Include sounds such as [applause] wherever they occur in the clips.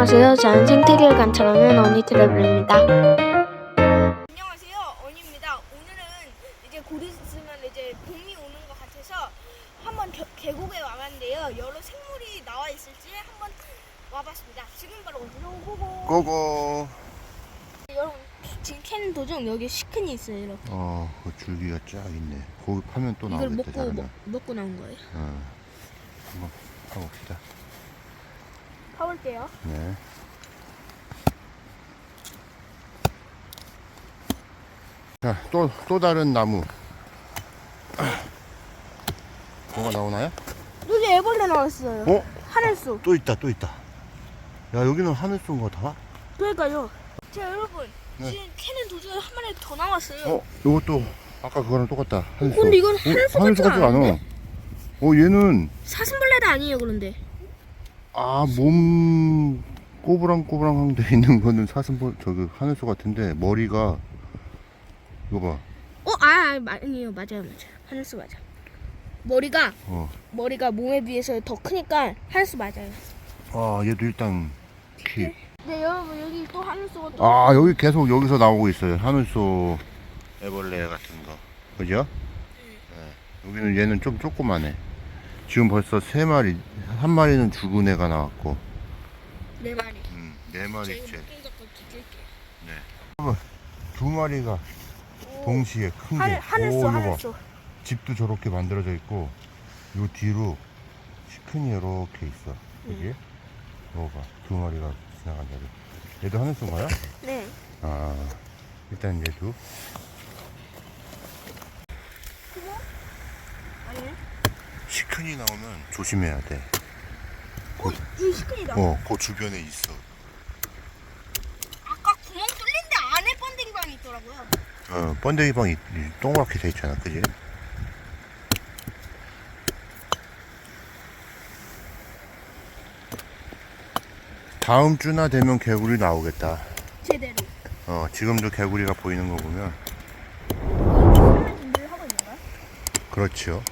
안녕하세요. 저는 생태계를 관찰하는 어니 트래블입니다. 안녕하세요, 언입니다. 오늘은 이제 곧 있으면 이제 봄이 오는 것 같아서 한번 겨- 계곡에 와봤는데요. 여러 생물이 나와 있을지 한번 와봤습니다. 지금 바로 어디로 보고 고고. 여러분 지금 캐는 도중 여기 시큰이 있어요. 이렇게 어, 그 줄기가 쫙 있네. 거기 파면 또 이걸 나오겠다. 먹고. 먹, 먹고 나온 거예요. 어. 한번 파봅시다. 가볼게요. 네. 자, 또, 또 다른 나무. 뭐가 나오나요? 여기 애벌레 나왔어요. 어? 하늘소. 또 있다, 또 있다. 야, 여기는 하늘소인가 다? 그러니까요. 자 여러분 네. 지금 캐는 도중에 한 마리 더 나왔어요. 어, 요것도 아까 그거랑 똑같다. 하늘소. 근데 이건 어? 하늘소 같지가 않아. 않은데? 어, 얘는 사슴벌레도 아니에요 그런데. 아, 몸 꼬부랑꼬부랑한 데 있는 거는 사슴벌 저기 하늘소 같은데 머리가 이거 봐. 어, 아, 아 아니에요 맞아요 맞아요 하늘소 맞아. 머리가 어. 머리가 몸에 비해서 더 크니까 하늘소 맞아요. 아, 얘도 일단 키. 네 여러분 여기 또 하늘소가 또 아, 여기 계속 여기서 나오고 있어요. 하늘소 애벌레 같은 거. 그죠? 네. 여기는 얘는 좀 조그만해. 지금 벌써 세 마리, 한 마리는 죽은 애가 나왔고, 네 마리. 음, 네 마리째. 드릴게요. 두 마리가 동시에 큰 게. 하늘 하늘소 오, 이거 봐. 하늘소. 집도 저렇게 만들어져 있고 요 뒤로 시큰이 이렇게 있어 여기 먹어봐 두 마리가 지나간 자리 얘도 하늘소인가요? 네. 아 일단 얘도 아니네. 시 큰이 나오면 조심해야 돼 어, 이 시큰이다. 어, 그 주변에 있어 아까 구멍 뚫린데 안에 번데기 방이 있더라고요. 어, 번데기 방이 동그랗게 돼 있잖아 그지? 다음 주나 되면 개구리 나오겠다 제대로. 어, 지금도 개구리가 보이는 거 보면 하고 있는가요? 그렇죠.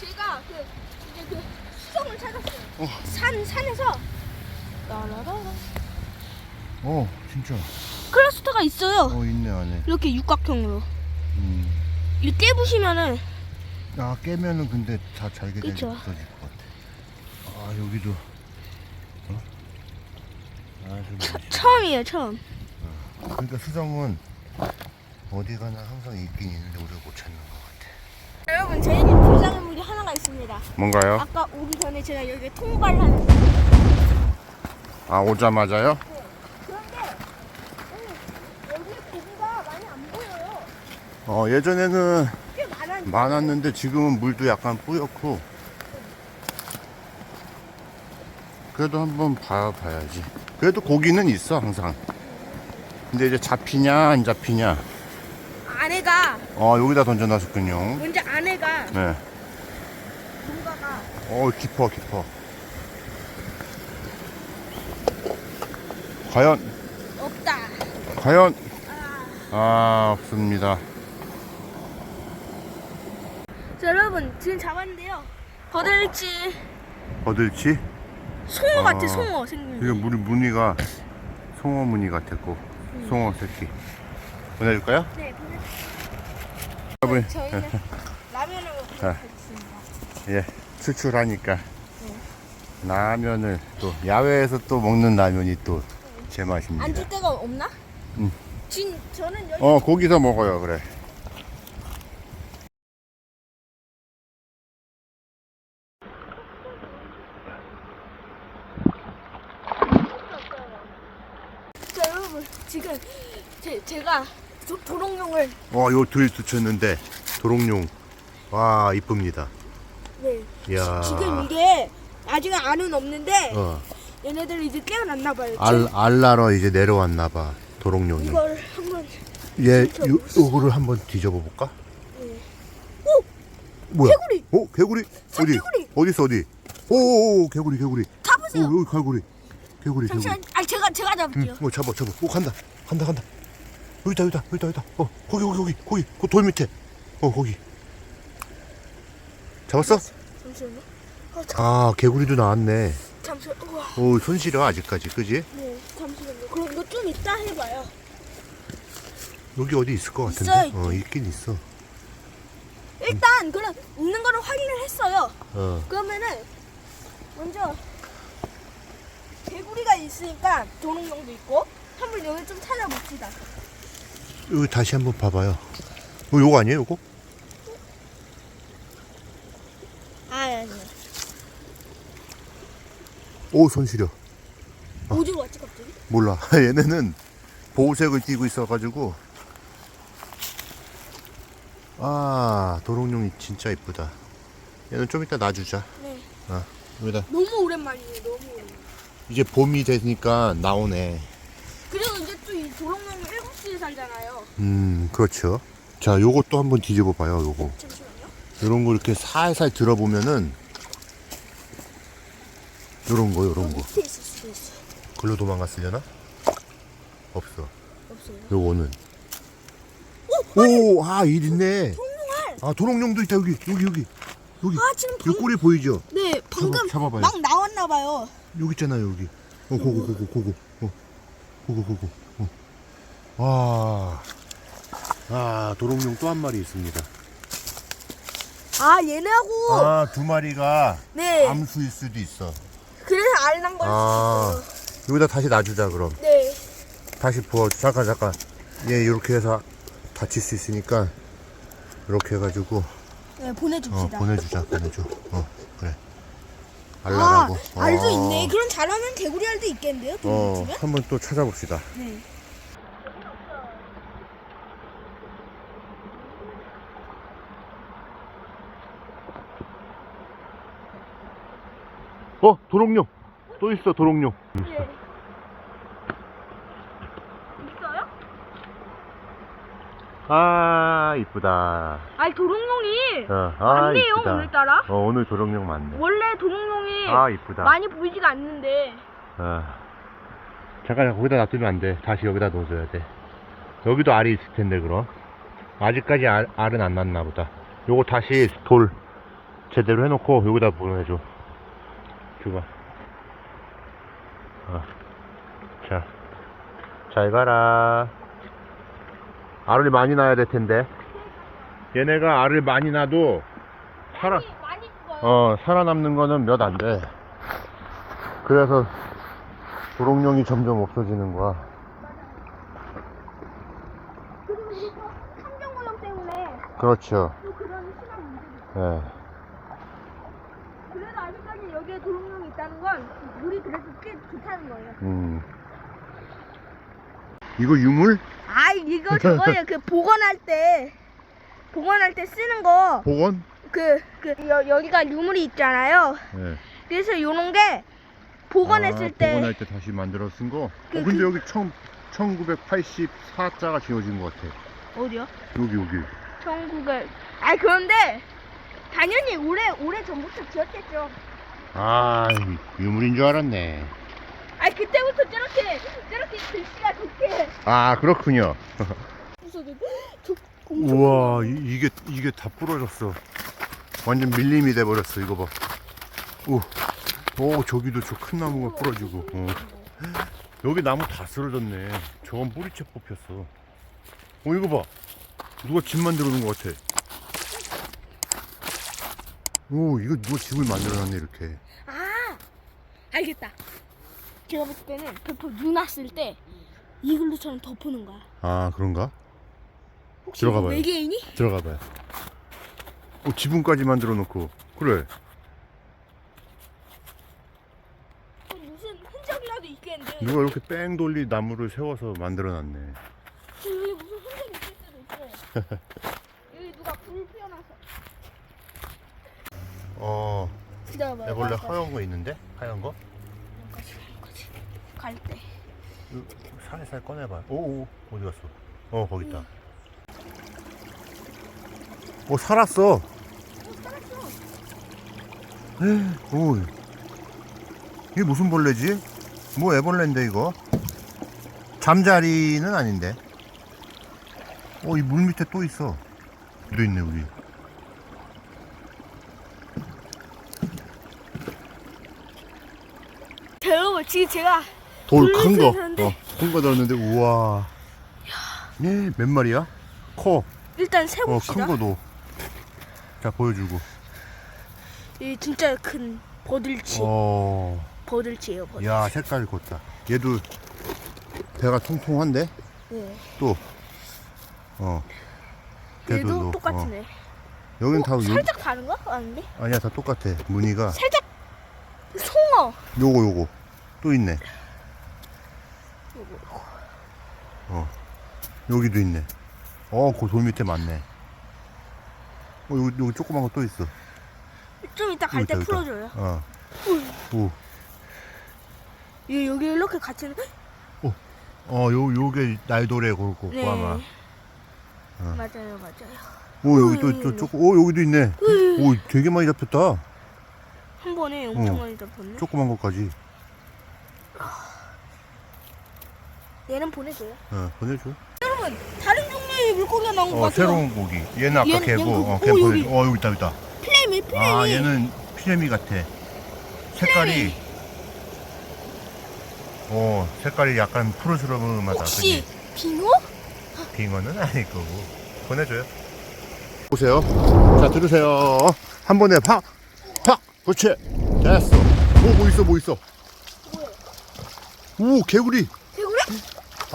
제가 그 이제 그 수성을 찾았어요. 산 산에서 라라라라. 어, 진짜. 클러스터가 있어요. 어, 있네 안에. 이렇게 육각형으로. 음. 이 깨부시면은 아, 깨면은 근데 다 잘게 잘 그쵸. 부서질 것 같아. 아, 여기도. 어? 아주 멋있어. 처음이에요 처음. 그러니까 수정은 어디 가나 항상 있긴 있는데 우리가 못 찾는 것 같아. 여러분 제집 불쌍한 하나가 있습니다. 뭔가요? 아까 오기 전에 제가 여기 통과를 하는. 아, 오자마자요? 그런데 여기 고기가 많이 안 보여요. 어, 예전에는 꽤 많았는데. 많았는데 지금은 물도 약간 뿌옇고. 그래도 한번 봐봐야지. 그래도 고기는 있어, 항상. 근데 이제 잡히냐, 안 잡히냐. 아내가 어, 여기다 던져놨었군요. 먼저 아내가 네. 뭔가가 어, 깊어, 깊어. 과연, 없다. 과연, 아, 없습니다. 자 여러분 지금 잡았는데요. 버들치 버들치? 송어 같아 아, 송어 생긴 이거 게. 무늬, 무늬가 송어 무늬 같았고, 송어 새끼. 보내줄까요? 네 버들치. 여러분, 저희는 라면을 자. 먹겠습니다. 예, 추출하니까. 라면을 또, 야외에서 또 먹는 라면이 또 제 맛입니다. 앉을 데가 없나? 응. 진 저는 여기 어, 거기서 먹어요, 그래. 자 여러분 지금 제, 제가 도, 도롱뇽을 어, 요둘 붙였는데, 도롱뇽. 와, 이쁩니다. 네 이야. 지금 이게 아직 안은 없는데 어, 얘네들 이제 깨어났나 봐요. 알, 알라러 이제 내려왔나 봐, 도롱뇽이. 이걸 한번 얘, 요, 요거를 한번 뒤져봐 볼까? 오! 뭐야? 개구리! 어, 개구리? 어디? 개구리! 어디 있어, 어디? 오 오 오, 개구리, 개구리. 잡으세요. 오, 여기 개구리. 개구리, 개구리. 잠시만 아 제가 제가 잡을게요. 응, 어, 잡아, 잡아. 오, 간다. 간다, 간다. 여기다, 여기다, 여기다, 여기다. 어, 거기, 거기, 거기, 거기. 그돌 밑에. 어, 거기. 잡았어? 잠시만요. 어, 잠, 아, 개구리도 나왔네. 잠시 저, 우와. 오, 손 시려, 아직까지. 그지? 네, 잠시만요. 그럼 이거 좀 이따 해봐요. 여기 어디 있을 것 같은데? 있어, 있긴. 어, 있긴 있어. 일단 그럼 있는 거를 확인을 했어요. 어. 그러면은 먼저 개구리가 있으니까 도롱뇽도 있고 한번 여기 좀 찾아봅시다. 여기 다시 한번 봐봐요. 어, 요거 아니에요, 요거? 아, 아니. 오, 손 시려. 어디로 왔지 갑자기? 몰라. [laughs] 얘네는 보호색을 띠고 있어가지고. 아, 도롱뇽이 진짜 이쁘다. 얘는 좀 이따 놔주자. 네. 아, 여기다. 너무 오랜만이에요. 너무 오랜만. 이제 봄이 되니까 나오네. 그리고 이제 또 이 도롱뇽이 7시에 살잖아요. 음, 그렇죠. 자, 요것도 한번 뒤집어 봐요, 요거. 잠시만요. 요런 거 이렇게 살살 들어보면은, 요런 거, 요런 거. 밑에 있을 수도 있어. 글로 도망갔으려나? 없어. 없어요. 요거는. 오, 아, 일 있네. 도롱뇽알. 아, 도롱뇽도 있다, 여기, 여기, 여기. 여기. 아, 지금 요 방, 꼬리 보이죠? 네, 방금 잡아, 봐요 막 나왔나 봐요. 여기 있잖아요, 여기. 어, 고고, 고고, 고고. 어, 고고, 고고. 어. 와. 아, 도롱뇽 또 한 마리 있습니다. 아, 얘네하고 아, 두 마리가 네. 암수일 수도 있어. 그래서 알 난 걸 아. 수도 있어요. 여기다 다시 놔주자, 그럼. 네. 다시 부어. 잠깐, 잠깐. 얘 이렇게 해서 다칠 수 있으니까, 이렇게 해가지고, 네, 어, 보내줍시다. 보내주자, 보내줘. 어, 그래. 아, 알라라고. 알도 어. 있네. 그럼 잘하면 개구리 알도 있겠는데요? 어, 도롱뇽집에? 한번 또 찾아봅시다. 네. 어, 도롱뇽. 또 있어, 도롱뇽. 네. 있어요? 아, 이쁘다. 아니 도롱뇽이 어, 아, 많네요 이쁘다. 오늘따라. 어, 오늘 도롱뇽 많네. 원래 도롱뇽이 아, 이쁘다. 많이 보이지가 않는데. 어. 잠깐, 거기다 놔두면 안 돼. 다시 여기다 넣어줘야 돼. 여기도 알이 있을 텐데, 그럼. 아직까지 알, 알은 안 났나 보다. 요거 다시 돌 제대로 해놓고 여기다 보내줘. 줘봐. 어. 자. 잘 가라. 알을 많이 낳아야 될 텐데. 얘네가 알을 많이 낳아도 살아, 많이 많이 죽어요. 어, 살아남는 거는 몇 안 돼. 그래서 도롱뇽이 점점 없어지는 거야. 그리고 이거 환경 오염 때문에 그렇죠. 또 그런 심한 문제도 있어요. 예. 그래도 아직까지 여기에 도롱뇽이 있다는 건 물이 그래도 꽤 좋다는 거예요. 음. 이거 유물? 아 이거 저거예요. 그 복원할 때 복원할 때 쓰는 거. 복원? 그, 그, 여, 여기가 유물이 있잖아요. 예. 그래서 요런 게 복원했을 아, 때. 복원할 때 다시 만들어 쓴 거? 그- 어, 근데 여기 청, 1984자가 지어진 것 같아. 어디요? 여기, 여기. 1900. 아니, 그런데, 당연히 오래, 오래 전부터 지었겠죠. 아, 유물인 줄 알았네. 아니, 그때부터 저렇게, 저렇게 글씨가 좋게. 아, 그렇군요. 우와, 이, 이게, 이게 다 부러졌어. 완전 밀림이 돼버렸어, 이거 봐. 오, 오, 저기도 저 큰 나무가 부러지고. 어. 여기 나무 다 쓰러졌네. 저건 뿌리채 뽑혔어. 어, 이거 봐. 누가 집 만들어 놓은 것 같아. 오, 이거 누가 집을 만들어 놨네, 이렇게. 아! 알겠다. 제가 봤을 때는 100%눈 왔을 때, 이글루처럼 덮어놓은 거야. 아, 그런가? 혹시 들어가 봐요. 외계인이? 들어가 봐요. 어, 지붕까지 만들어 놓고. 그래. 어, 무슨 흔적이라도 있겠는데. 누가 이렇게 뺑 돌리 나무를 세워서 만들어 놨네. 여기 무슨 흔적이 있을 수도 있어. [laughs] 여기 누가 불 피워놔서. 어, 기다려봐요. 애벌레? 하얀 거 있는데? 하얀 거? 여기까지 가는 거지. 갈 때. 이거 살살 꺼내봐. 오, 오, 어디 갔어? 어, 거기 있다. 오, 살았어. 어, 살았어. 오, 이게 무슨 벌레지? 뭐 애벌레인데 이거? 잠자리는 아닌데. 어, 이 물 밑에 또 있어. 또 있네 우리. 여러분 지금 제가 돌 큰 거. 돌 어, 큰거 넣었는데 우와. 예, 몇 마리야? 커. 일단 어, 세봅시다. 큰 거도. 자, 보여주고. 이 진짜 큰 버들치. 어. 버들치예요. 버들. 야, 색깔 곧다. 얘도 배가 통통한데? 네. 또. 어. 얘도 너, 똑같네. 어. 여긴 다, 요, 살짝 다른가? 아닌데? 아니야, 다 똑같아. 무늬가. 살짝 송어. 요거, 요거. 또 있네. 어. 여기도 있네. 어, 그돌 밑에 많네. 어, 여기, 여기 조그만 거 또 있어. 좀 이따 갈때 여기 있다. 풀어줘요. 어. 오. 이 여기 이렇게 같이 어, 요, 요게 날도래 그렇고, 네. 아마. 맞아요, 맞아요. 오, 여기 또, 또, 조금, 오, 여기도 있네. 오, 되게 많이 잡혔다. 한 번에 엄청 어. 많이 잡혔네. 조그만 것까지. 얘는 보내줘요. 어, 보내줘. 여러분 다른 종류의 물고기가 나온 것 어, 같아요. 새로운 고기. 얘는 아까 얘는 개고, 얘는 어, 그- 걔 오, 보내줘. 여기. 어, 여기 있다, 여기 있다. 플레미, 플레미. 아, 얘는 피레미 같아. 색깔이. 어, 색깔이 약간 푸르스름하다. 혹시 빙어? 그지? 빙어는 아닐 거고. 보내줘요. 보세요. 자, 들으세요. 한 번에 팍! 팍! 그렇지. 됐어. 오, 뭐 있어, 뭐 있어. 오, 개구리.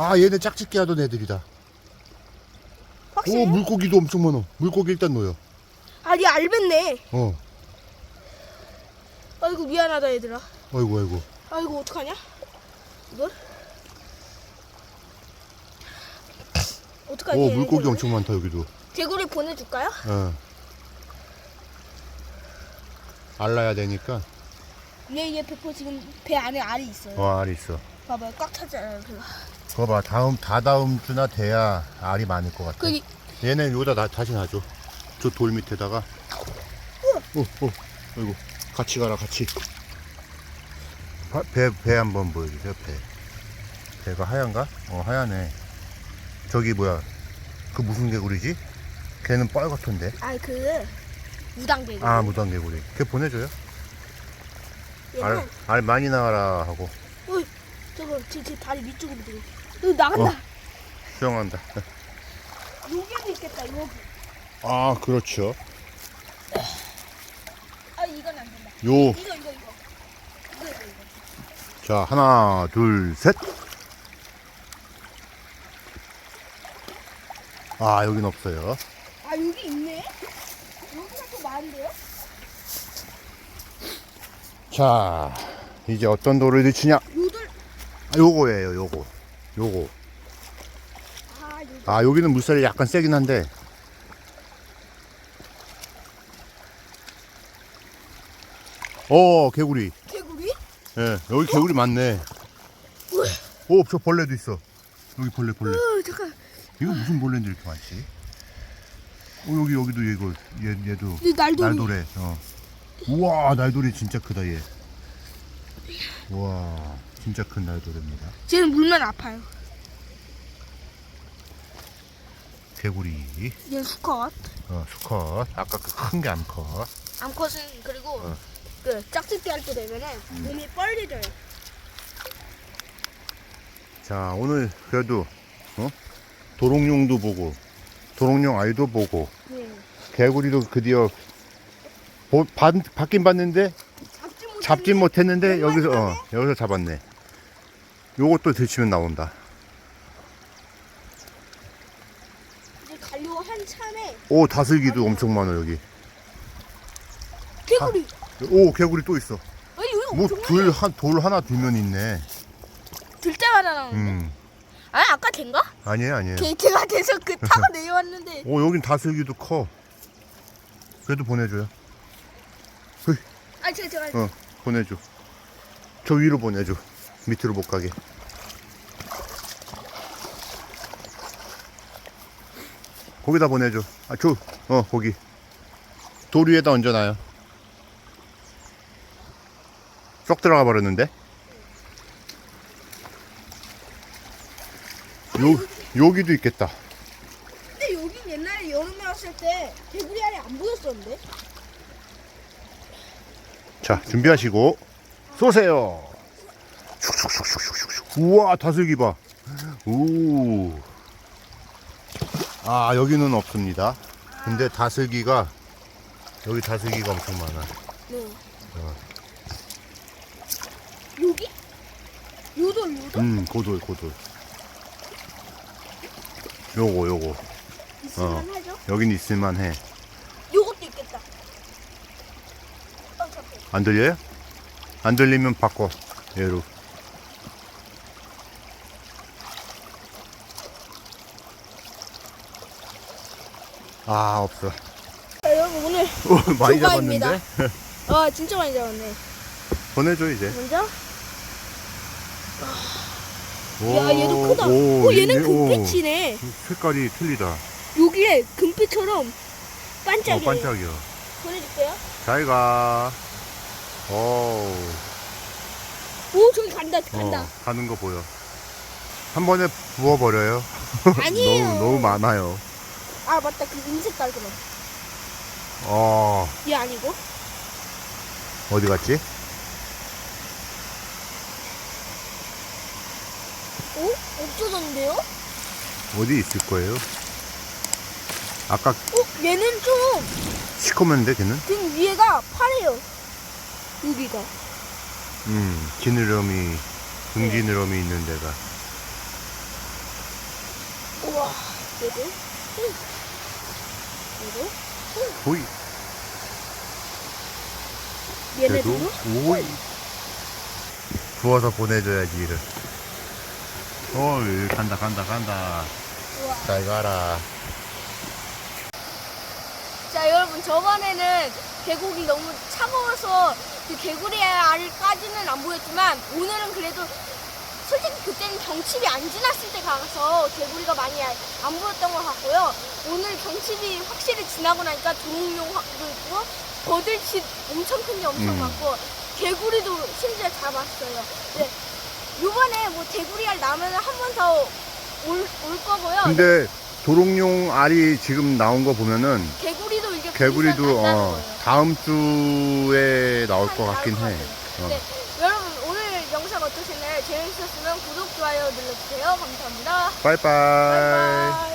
아, 얘네 짝짓기 하던 애들이다. 확실해? 오, 물고기도 엄청 많아. 물고기 일단 넣어요. 아니 알겠네. 어. 아이고 미안하다 얘들아. 아이고, 아이고. 아이고 어떡하냐? 이걸? 어떡하지? 오, 얘네들? 물고기 엄청 많다, 여기도. 개구리 보내줄까요? 어. 알라야 되니까. 얘얘 배포 지금 배 안에 알이 있어요. 어, 알 있어. 봐봐요 꽉 찼잖아요. 그거. 그거 봐, 다음, 다다음 주나 돼야 알이 많을 것 같아. 그 이- 얘네 여기다 나, 다시 놔줘. 저 돌 밑에다가. 어, 어, 아이고. 같이 가라, 같이. 바- 배, 배 한번 보여주세요, 배. 배가 하얀가? 어, 하얀해. 저기 뭐야. 그 무슨 개구리지? 걔는 빨갛던데. 그 무당 개구리. 아, 무당 개구리. 걔 보내줘요. 얘는 알, 알 많이 나와라 하고. 어이, 저거 제, 제 다리 위쪽으로 들어. 여기 나간다. 어. 수영한다. [laughs] 여기도 있겠다. 여기. 아, 그렇죠. 아 이건 안 된다. 요. 이거 이거 이거. 이거 이거 이거. 자, 하나, 둘, 셋. 아, 여긴 없어요. 아 여기 있네. 여기가 더 많은데요? 자, 이제 어떤 돌을 넣치냐? 요들. 아, 요거예요, 요거. 요거. 아 여기. 아, 여기는 물살이 약간 세긴 한데. 어, 개구리. 개구리? 예, 여기 개구리 많네. 오, 저 벌레도 있어. 여기 벌레, 벌레. 어 잠깐. 이거 무슨 벌레인데 이렇게 많지? 어, 여기, 여기도 이거, 얘, 얘도. 이 날돌이. 날도래. 어. 우와, 날돌이 진짜 크다, 얘. 우와, 진짜 큰 날도래입니다. 쟤는 물면 아파요. 개구리. 얘 수컷. 어, 수컷. 아까 그 큰 게 암컷. 암컷은 그리고 어. 그 짝짓기 할 때 되면은 몸이 뻘리져요. 자, 오늘 그래도, 어? 도롱뇽도 보고, 도롱뇽 아이도 보고, 네. 개구리도 드디어 보, 받, 받긴 봤는데, 잡지 못. 못했는데, 여기서, 어? 여기서 잡았네. 요것도 들치면 나온다. 이제 가려고 한 참에 오, 다슬기도 엄청 많아, 여기. 개구리. 오, 개구리 또 있어. 아니 여기 뭐, 엄청 둘, 한, 돌 하나 두면 있네. 들 때마다 나오는데. 음. 아니 아까 걘가? 아니에요, 아니에요. 걔 걔가 돼서 그 [laughs] 타고 내려왔는데. 오, 여긴 다슬기도 커. 그래도 보내줘요. 아 제가 제가 어, 보내줘. 저 위로 보내줘. 밑으로 못 가게. 거기다 보내줘. 아, 저, 어, 거기. 돌 위에다 얹어놔요. 쏙 들어가 버렸는데? 요, 여기도 있겠다. 근데 여긴 옛날에 여름에 왔을 때 개구리 알이 안 보였었는데. 자, 준비하시고, 쏘세요. 슉슉슉슉슉슉. 우와 다슬기 봐. 오. 아 여기는 없습니다. 근데 다슬기가 여기 다슬기가 엄청 많아. 네. 어. 여기? 요돌 요돌? 음 고돌 고돌. 요거 요거 어. 하죠. 여긴 있을만해. 요것도 있겠다. 어, 잠깐. 안 들려요? 안 들리면 바꿔 얘로. 아 없어. 자, 여러분 오늘 [laughs] 오, 많이. 잡았는데 아 진짜 많이 잡았네. 보내줘 이제. 먼저 오, 야 얘도 크다. 오, 오, 얘는 금빛이네. 색깔이 틀리다. 여기에 금빛처럼 어 반짝이에요. 반짝이야. 보내줄게요. 잘 가. 오, 오 저기 간다 간다. 어, 가는 거 보여. 한 번에 부어버려요. [laughs] 아니에요. 너무 너무 많아요. 아 맞다 그 은색 깔 그럼. 어 얘 아니고? 어디 갔지? 오 어? 없어졌는데요? 어디 있을 거예요? 아까 어 얘는 좀 시커먼데 걔는? 등 위에가 파래요. 여기가. 음 지느러미 등지느러미 있는 데가. 우와 얘도. 보이. 얘네도. 오이. 부어서 보내줘야지 이를. 어 간다 간다 간다. 우와. 잘 가라. 자 여러분 저번에는 계곡이 너무 차가워서 그 개구리의 알까지는 안 보였지만 오늘은 그래도 솔직히 그때는 경칩이 안 지났을 때 가서 개구리가 많이 안- 안 보였던 것 같고요. 오늘 경칩이 확실히 지나고 나니까 도롱뇽도 있고 거들치 엄청 큰 게 엄청 음. 많고 개구리도 심지어 잡았어요. 네. 요번에 뭐 개구리 알 나면 한 번 더 올 올 거고요. 근데 도롱뇽 알이 지금 나온 거 보면은 개구리도 이게 개구리도 거기서 난다는 어, 거예요. 다음 주에 나올 것 같긴 것 해. 어. 네, 여러분 오늘 영상 어떠셨나요? 재밌었으면 구독, 좋아요 눌러주세요. 감사합니다. 빠이빠이. 바이바이.